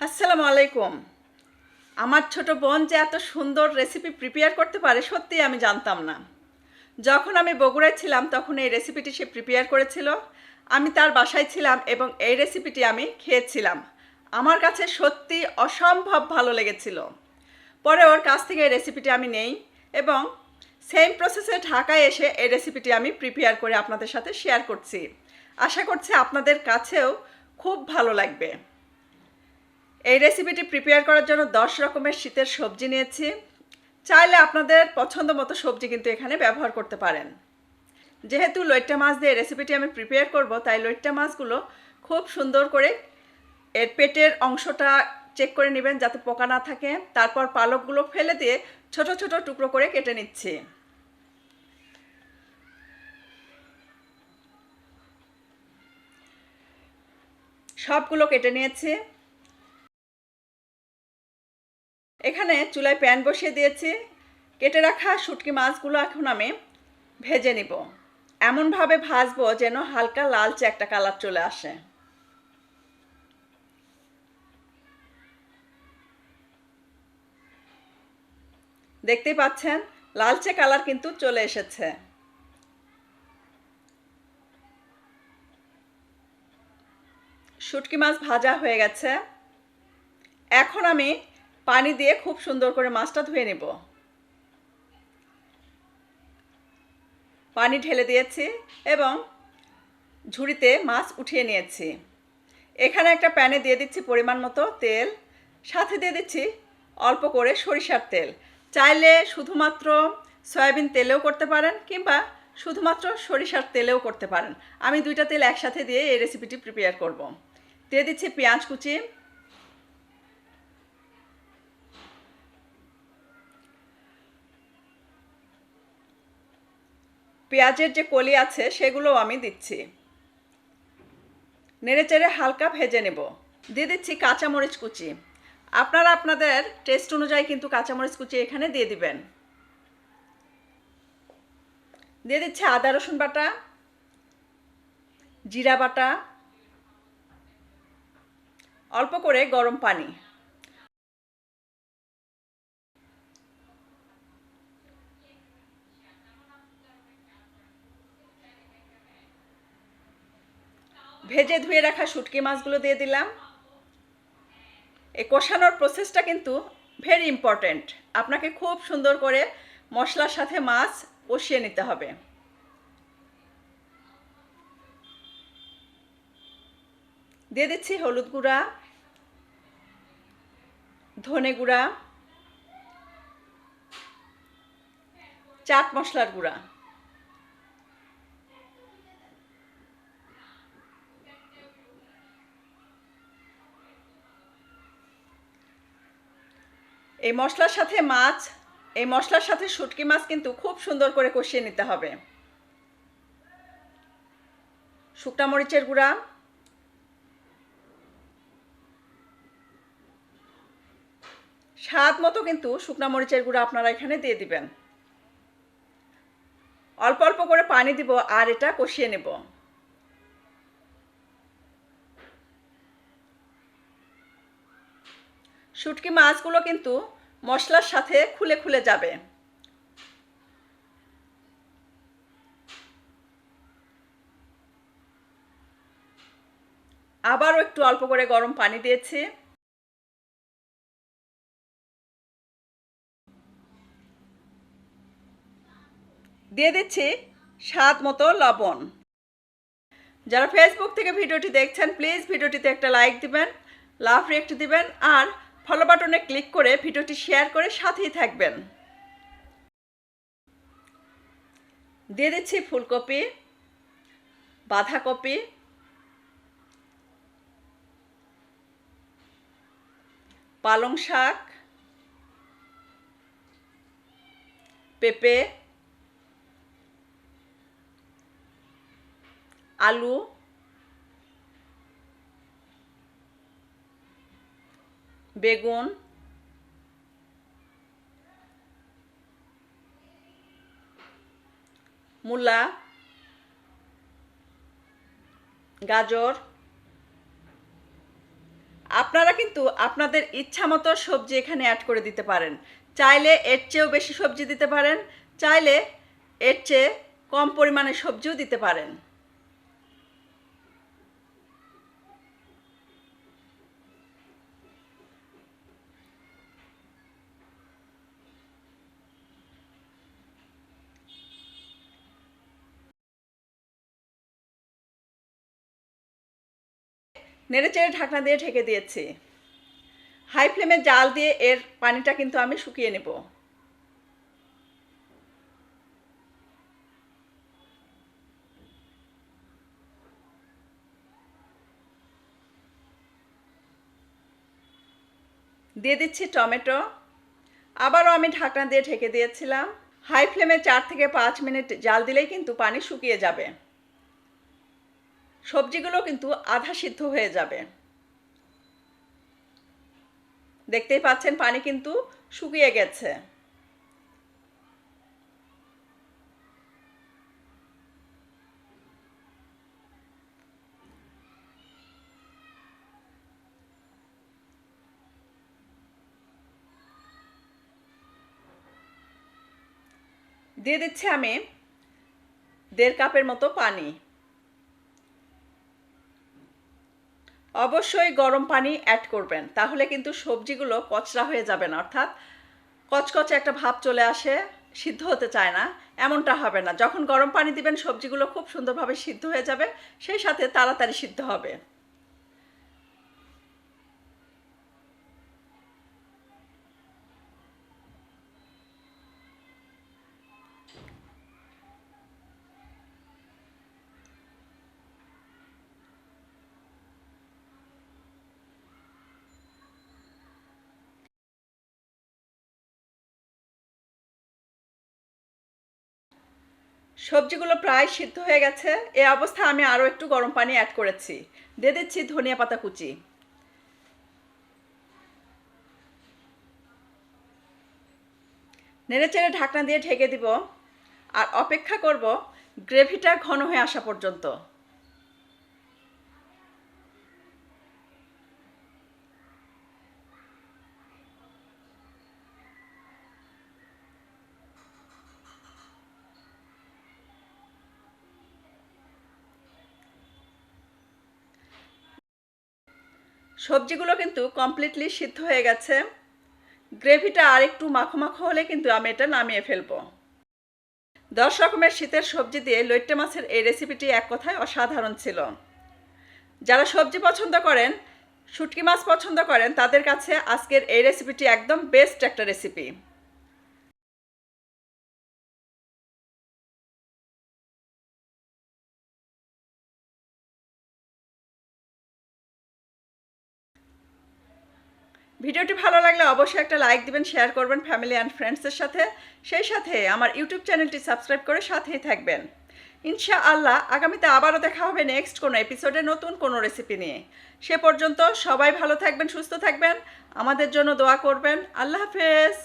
আসসালামু আলাইকুম। আমার ছোট বোন যে এত সুন্দর রেসিপি প্রিপেয়ার করতে পারে, সত্যিই আমি জানতাম না। যখন আমি বগুড়ায় ছিলাম, তখন এই রেসিপিটি সে প্রিপেয়ার করেছিল। আমি তার বাসায় ছিলাম এবং এই রেসিপিটি আমি খেয়েছিলাম। আমার কাছে সত্যি অসম্ভব ভালো লেগেছিল। পরে ওর কাছ থেকে এই রেসিপিটি আমি নেই এবং সেম প্রসেসে ঢাকায় এসে এই রেসিপিটি আমি প্রিপেয়ার করে আপনাদের সাথে শেয়ার করছি। আশা করছি আপনাদের কাছেও খুব ভালো লাগবে। এই রেসিপিটি প্রিপেয়ার করার জন্য দশ রকমের শীতের সবজি নিয়েছি। চাইলে আপনাদের পছন্দ মতো সবজি কিন্তু এখানে ব্যবহার করতে পারেন। যেহেতু লইট্টা মাছ দিয়ে রেসিপিটি আমি প্রিপেয়ার করব, তাই লইট্টা মাছগুলো খুব সুন্দর করে এর পেটের অংশটা চেক করে নেবেন যাতে পোকা না থাকে। তারপর পালকগুলো ফেলে দিয়ে ছোট ছোট টুকরো করে কেটে নিচ্ছি। সবগুলো কেটে নিয়েছি। এখানে চুলায় প্যান বসিয়ে দিয়েছি। কেটে রাখা শুটকি মাছগুলো এখন আমি ভেজে নিব। এমনভাবে ভাজবো যেন হালকা লালচে একটা কালার চলে আসে। দেখতেই পাচ্ছেন, লালচে কালার কিন্তু চলে এসেছে। শুটকি মাছ ভাজা হয়ে গেছে। এখন আমি পানি দিয়ে খুব সুন্দর করে মাছটা ধুয়ে নেব। পানি ঢেলে দিয়েছি এবং ঝুড়িতে মাছ উঠিয়ে নিয়েছি। এখানে একটা প্যানে দিয়ে দিচ্ছি পরিমাণ মতো তেল, সাথে দিয়ে দিচ্ছি অল্প করে সরিষার তেল। চাইলে শুধুমাত্র সয়াবিন তেলেও করতে পারেন কিংবা শুধুমাত্র সরিষার তেলেও করতে পারেন। আমি দুইটা তেল একসাথে দিয়ে এই রেসিপিটি প্রিপেয়ার করব। দিয়ে দিচ্ছি পেঁয়াজ কুচি পেঁয়াজের যে কলি আছে সেগুলো আমি দিচ্ছি। নেড়েচেড়ে হালকা ভেজে নেব। দিয়ে দিচ্ছি কাঁচামরিচ কুচি। আপনারা আপনাদের টেস্ট অনুযায়ী কিন্তু কাঁচামরিচ কুচি এখানে দিয়ে দিবেন। দিয়ে দিচ্ছি আদা, রসুন বাটা, জিরা বাটা, অল্প করে গরম পানি। ভেজে ধুয়ে রাখা শুটকি মাছগুলো দিয়ে দিলাম। এই কষানোর প্রসেসটা কিন্তু ভেরি ইম্পর্ট্যান্ট আপনাকে খুব সুন্দর করে মশলার সাথে মাছ কষিয়ে নিতে হবে। দিয়ে দিচ্ছি হলুদ গুঁড়া, ধনে গুঁড়া, চাট মশলার গুঁড়া। এই মশলার সাথে মাছ, এই মশলার সাথে শুটকি মাছ কিন্তু খুব সুন্দর করে কষিয়ে নিতে হবে। শুকনা মরিচের গুঁড়া। স্বাদ মতো কিন্তু শুকনা মরিচের গুঁড়া আপনারা এখানে দিয়ে দিবেন। অল্প অল্প করে পানি দিব আর এটা কষিয়ে নেব। শুটকি মাছগুলো কিন্তু মশলার সাথে খুলে খুলে যাবে। আবারও একটু অল্প করে গরম পানি দিয়েছি। দিয়ে দিচ্ছি স্বাদ মতো লবণ। যারা ফেসবুক থেকে ভিডিওটি দেখছেন প্লিজ ভিডিওটিতে একটা লাইক দিবেন, লাভ রিয়েক্ট দিবেন, আর ফলো বাটনে ক্লিক করে ভিডিওটি শেয়ার করে সাথেই থাকবেন। দিয়ে দিচ্ছি ফুলকপি, বাঁধাকপি, পালং শাক, পেঁপে, আলু বেগুন, মূলা, গাজর। আপনারা কিন্তু আপনাদের ইচ্ছা মতো সবজি এখানে অ্যাড করে দিতে পারেন। চাইলে এর চেয়েও বেশি সবজি দিতে পারেন, চাইলে এর চেয়ে কম পরিমাণে সবজিও দিতে পারেন। নেড়েচেড়ে ঢাকনা দিয়ে ঢেকে দিয়েছি। হাই ফ্লেমে জাল দিয়ে এর পানিটা কিন্তু আমি শুকিয়ে নেব। দিয়ে দিচ্ছি টমেটো। আবারও আমি ঢাকনা দিয়ে ঢেকে দিয়েছিলাম। হাই ফ্লেমে চার থেকে পাঁচ মিনিট জাল দিলেই কিন্তু পানি শুকিয়ে যাবে। সবজিগুলো কিন্তু আধা সিদ্ধ হয়ে যাবে। দেখতেই পাচ্ছেন পানি কিন্তু শুকিয়ে গেছে। দিয়ে দিচ্ছি আমি দেড় কাপের মতো পানি। অবশ্যই গরম পানি অ্যাড করবেন। তাহলে কিন্তু সবজিগুলো কচরা হয়ে যাবে না, অর্থাৎ কচকচে একটা ভাব চলে আসে, সিদ্ধ হতে চায় না, এমনটা হবে না। যখন গরম পানি দিবেন, সবজিগুলো খুব সুন্দরভাবে সিদ্ধ হয়ে যাবে, সেই সাথে তাড়াতাড়ি সিদ্ধ হবে। সবজিগুলো প্রায় সিদ্ধ হয়ে গেছে। এ অবস্থা আমি আরও একটু গরম পানি অ্যাড করেছি। দিয়ে দিচ্ছি ধনিয়া পাতা কুচি। নেড়ে চেড়ে ঢাকনা দিয়ে ঢেকে দিব। আর অপেক্ষা করব গ্রেভিটা ঘন হয়ে আসা পর্যন্ত। সবজিগুলো কিন্তু কমপ্লিটলি সিদ্ধ হয়ে গেছে। গ্রেভিটা আর একটু মাখো মাখো হলে কিন্তু আমি এটা নামিয়ে ফেলব। দশ রকমের শীতের সবজি দিয়ে লৈট্টে মাছের এই রেসিপিটি এক কথায় অসাধারণ ছিল। যারা সবজি পছন্দ করেন, শুটকি মাছ পছন্দ করেন, তাদের কাছে আজকের এই রেসিপিটি একদম বেস্ট একটা রেসিপি ভিডিওটি ভালো লাগলে অবশ্যই একটা লাইক দিবেন, শেয়ার করবেন ফ্যামিলি অ্যান্ড ফ্রেন্ডসের সাথে। সেই সাথে আমার ইউটিউব চ্যানেলটি সাবস্ক্রাইব করে সাথেই থাকবেন। ইনশা আল্লাহ আগামীতে আবারও দেখা হবে নেক্সট কোনো এপিসোডে নতুন কোনো রেসিপি নিয়ে। সে পর্যন্ত সবাই ভালো থাকবেন, সুস্থ থাকবেন। আমাদের জন্য দোয়া করবেন। আল্লাহ হাফেজ।